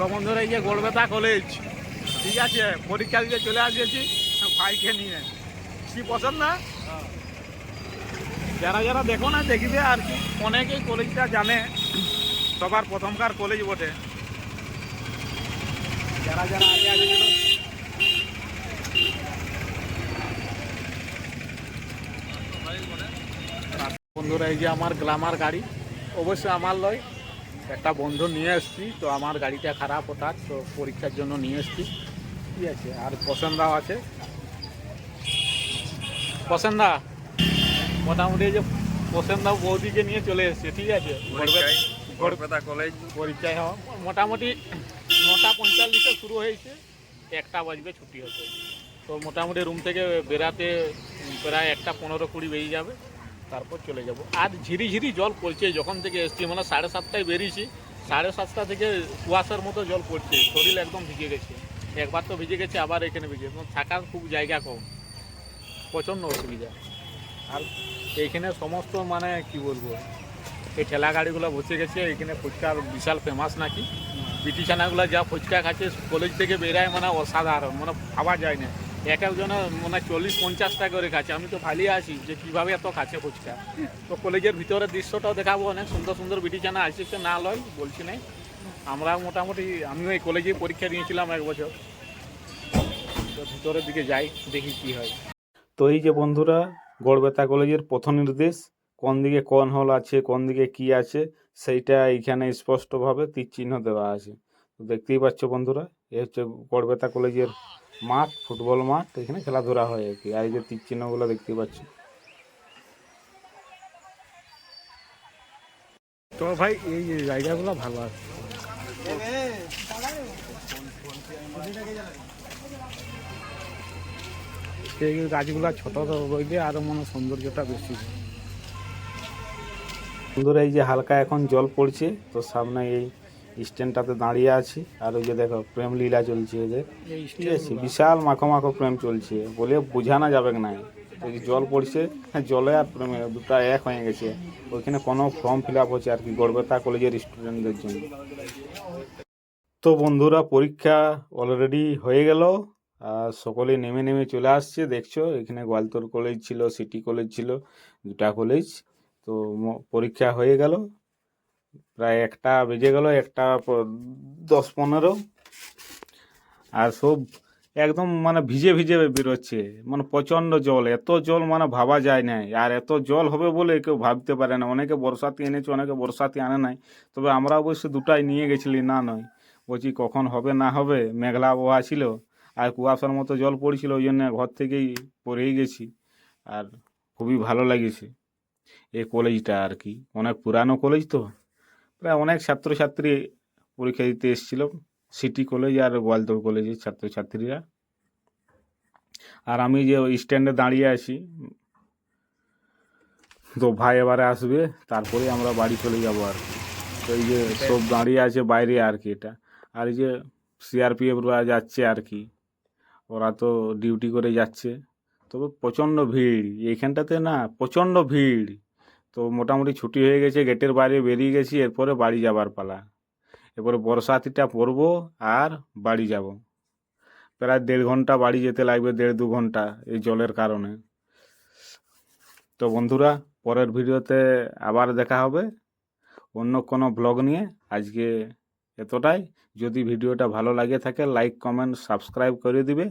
তো বন্ধুরা এই যে গোলবেতা কলেজ ঠিক আছে, পরীক্ষা দিতে চলে আসিয়েছি ভাইকে নিয়ে। কি পছন্দ না? যারা যারা দেখো না, দেখিবে আর কি। অনেকেই কলেজটা জানে, সবার প্রথমকার কলেজ বটে। যারা যারা আগে আগে বন্ধুরা, এই যে আমার গ্লামার গাড়ি, অবশ্যই আমার লয়। একটা বন্ধু নিয়ে এসছি তো আমার গাড়িটা খারাপ হঠাৎ তো পরীক্ষার জন্য নিয়ে এসছি। ঠিক আছে আর পছন্দাও আছে। পছন্দা মোটামুটি যে পছন্দাও বৌদিকে নিয়ে চলে এসছে ঠিক আছে? গড়বেতা কলেজ পরীক্ষায় হওয়া। মোটামুটি নটা পঁয়তাল্লিশে শুরু হয়েছে একটা বাজবে ছুটি হতে। তো মোটামুটি রুম থেকে বেরাতে প্রায় একটা পনেরো কুড়ি বেরিয়ে যাবে। তারপর চলে যাব। আর ঝিরি ঝিরি জল পড়ছে যখন থেকে এসছি মানে সাড়ে সাতটায় বেরিয়েছি সাড়ে সাতটা থেকে কুয়াশার মতো জল পড়ছে শরীর একদম ভিজে গেছে। একবার তো ভিজে গেছে আবার এখানে ভিজে এবং থাকার খুব জায়গা কম প্রচণ্ড অসুবিধা। আর এইখানে সমস্ত মানে কি বলব এই ঠেলা গাড়িগুলো বসে গেছে এখানে ফুচকার বিশাল ফেমাস নাকি। বিটিছানাগুলো যা ফুচকা খাচ্ছে কলেজ থেকে বেরায় মানে অসাধারণ মানে ভাবা যায় না। এক একজনে মানে চল্লিশ পঞ্চাশ টাকা করে খাচ্ছে। আমি তো ভালোই আছি যে কীভাবে এত খাচ্ছে ফুচকা। তো কলেজের ভিতরের দৃশ্যটাও দেখাবো অনেক সুন্দর সুন্দর বিটিছানা আসছে না লয়, বলছি নাই। আমরা মোটামুটি, আমিও এই কলেজে পরীক্ষা দিয়েছিলাম এক বছর। তো ভিতরের দিকে যাই, দেখি কি হয়। তো এই যে বন্ধুরা, গড়বেতা কলেজের পথ নির্দেশ, কোন দিকে কোন হল আছে, কোন দিকে কি আছে, সেইটা এইখানে স্পষ্টভাবে তীর চিহ্ন দেওয়া আছে। দেখতেই পাচ্ছ বন্ধুরা, এ হচ্ছে গড়বেতা কলেজের মাঠ ফুটবল মাঠ এখানে খেলাধুলা হয় আর কি। আর এই যে তীর চিহ্নগুলো দেখতেই পাচ্ছ। তো ভাই এই জায়গাগুলো ভালো আছে। এই গাছগুলো ছোট রইলে আরও মনে সৌন্দর্যটা বেশি। বন্ধুরা এই যে হালকা এখন জল পড়ছে তো সামনে এই স্ট্যান্ডটাতে দাঁড়িয়ে আছি। আর ওই যে দেখো প্রেম লীলা চলছে এদের ঠিক আছে? বিশাল মাখো মাখো প্রেম চলছে। বলে বোঝানো যাবে না। ওই যে জল পড়ছে হ্যাঁ জলে আর প্রেমে দুটো এক হয়ে গেছে। ওইখানে কোনো ফর্ম ফিল আপ হচ্ছে আর কি গড়বেতা কলেজের স্টুডেন্টদের জন্য। তো বন্ধুরা পরীক্ষা অলরেডি হয়ে গেল। আর সকলে নেমে নেমে চলে আসছে দেখছ? এখানে গোয়ালতোর কলেজ ছিল সিটি কলেজ ছিল দুটা কলেজ। তো পরীক্ষা হয়ে গেল। প্রায় একটা বেজে গেল, একটা দশ পনেরো। আর সব একদম মানে ভিজে ভিজে বেরোচ্ছে মানে প্রচণ্ড জল, এত জল মানে ভাবা যায় না আর এত জল হবে বলে কেউ ভাবতে পারে না। অনেকে বর্ষাতে এনেছে, অনেকে বর্ষাতে আনে নাই। তবে আমরা অবশ্য দুটাই নিয়ে গেছিলি, না নয়। বলছি কখন হবে, না হবে, মেঘলা আবহাওয়া ছিল, আর কুয়াশার মতো জল পড়ছিল, ওই জন্য ঘর থেকেই পড়েই গেছি। আর খুবই ভালো লাগিয়েছে এই কলেজটা আর কি। অনেক পুরানো কলেজ তো? প্রায় অনেক ছাত্রছাত্রী পরীক্ষা দিতে এসেছিল, সিটি কলেজ আর গোয়ালতোর কলেজের ছাত্রছাত্রীরা। আর আমি যে স্ট্যান্ডে দাঁড়িয়ে আছি, তো ভাই এবারে আসবে, তারপরে আমরা বাড়ি চলে যাব আর তো এই যে সব দাঁড়িয়ে আছে বাইরে আর কি এটা। আর এই যে সিআরপিএফরা যাচ্ছে আর কি, ওরা তো ডিউটি করে যাচ্ছে। তবে প্রচণ্ড ভিড়, এইখানটাতে না প্রচণ্ড ভিড়। তো মোটামুটি ছুটি হয়ে গেছে, গেটের বাইরে বেরিয়ে গেছি, এরপরে বাড়ি যাবার পালা। এরপরে বর্ষাতিটা পড়ব আর বাড়ি যাব। প্রায় দেড় ঘণ্টা বাড়ি যেতে লাগবে, দেড় দু ঘণ্টা এই জলের কারণে। তো বন্ধুরা, পরের ভিডিওতে আবার দেখা হবে। অন্য কোনো ব্লগ নিয়ে আজকে এতটাই। যদি ভিডিওটা ভালো লাগে থাকে, লাইক, কমেন্ট, সাবস্ক্রাইব করে দিবে।